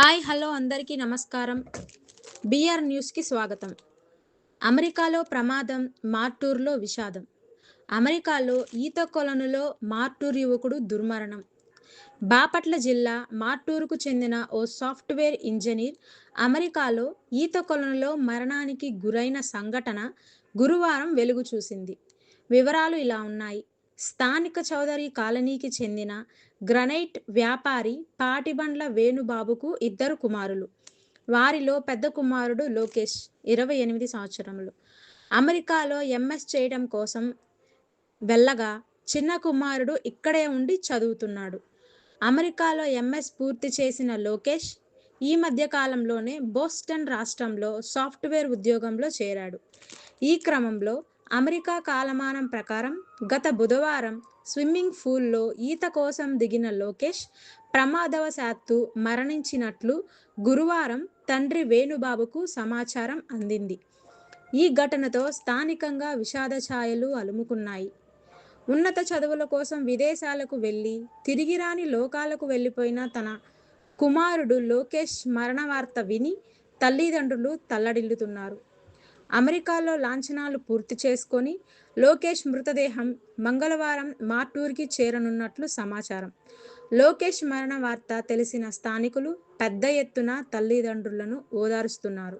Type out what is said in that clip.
Hi hello అందరికీ నమస్కారం. BR న్యూస్కి స్వాగతం. అమెరికాలో ప్రమాదం మార్టూర్లో విషాదం. అమెరికాలో ఈత కొలనులో మార్టూర్ యువకుడు దుర్మరణం. బాపట్ల జిల్లా మార్టూరుకు చెందిన ఓ సాఫ్ట్వేర్ ఇంజనీర్ అమెరికాలో ఈత కొలనులో మరణానికి గురైన సంఘటన గురువారం వెలుగు చూసింది. వివరాలు ఇలా ఉన్నాయి. స్థానిక చౌదరి కాలనీకి చెందిన గ్రనైట్ వ్యాపారి పాటిబండ్ల వేణుబాబుకు ఇద్దరు కుమారులు. వారిలో పెద్ద కుమారుడు లోకేష్ ఇరవై ఎనిమిది సంవత్సరములు. అమెరికాలో ఎంఎస్ చేయడం కోసం వెళ్ళగా చిన్న కుమారుడు ఇక్కడే ఉండి చదువుతున్నాడు. అమెరికాలో ఎంఎస్ పూర్తి చేసిన లోకేష్ ఈ మధ్య కాలంలోనే బోస్టన్ రాష్ట్రంలో సాఫ్ట్వేర్ ఉద్యోగంలో చేరాడు. ఈ క్రమంలో అమెరికా కాలమానం ప్రకారం గత బుధవారం స్విమ్మింగ్ పూల్లో ఈత కోసం దిగిన లోకేష్ ప్రమాదవశాత్తు మరణించినట్లు గురువారం తండ్రి వేణుబాబుకు సమాచారం అందింది. ఈ ఘటనతో స్థానికంగా విషాద ఛాయలు అలుముకున్నాయి. ఉన్నత చదువుల కోసం విదేశాలకు వెళ్ళి తిరిగి రాని లోకాలకు వెళ్ళిపోయిన తన కుమారుడు లోకేష్ మరణ వార్త విని తల్లిదండ్రులు తల్లడిల్లుతున్నారు. అమెరికాలో లాంఛనాలు పూర్తి చేసుకొని లోకేష్ మృతదేహం మంగళవారం మాటూర్కి చేరనున్నట్లు సమాచారం. లోకేష్ మరణ వార్త తెలిసిన స్థానికులు పెద్ద ఎత్తున తల్లిదండ్రులను ఓదారుస్తున్నారు.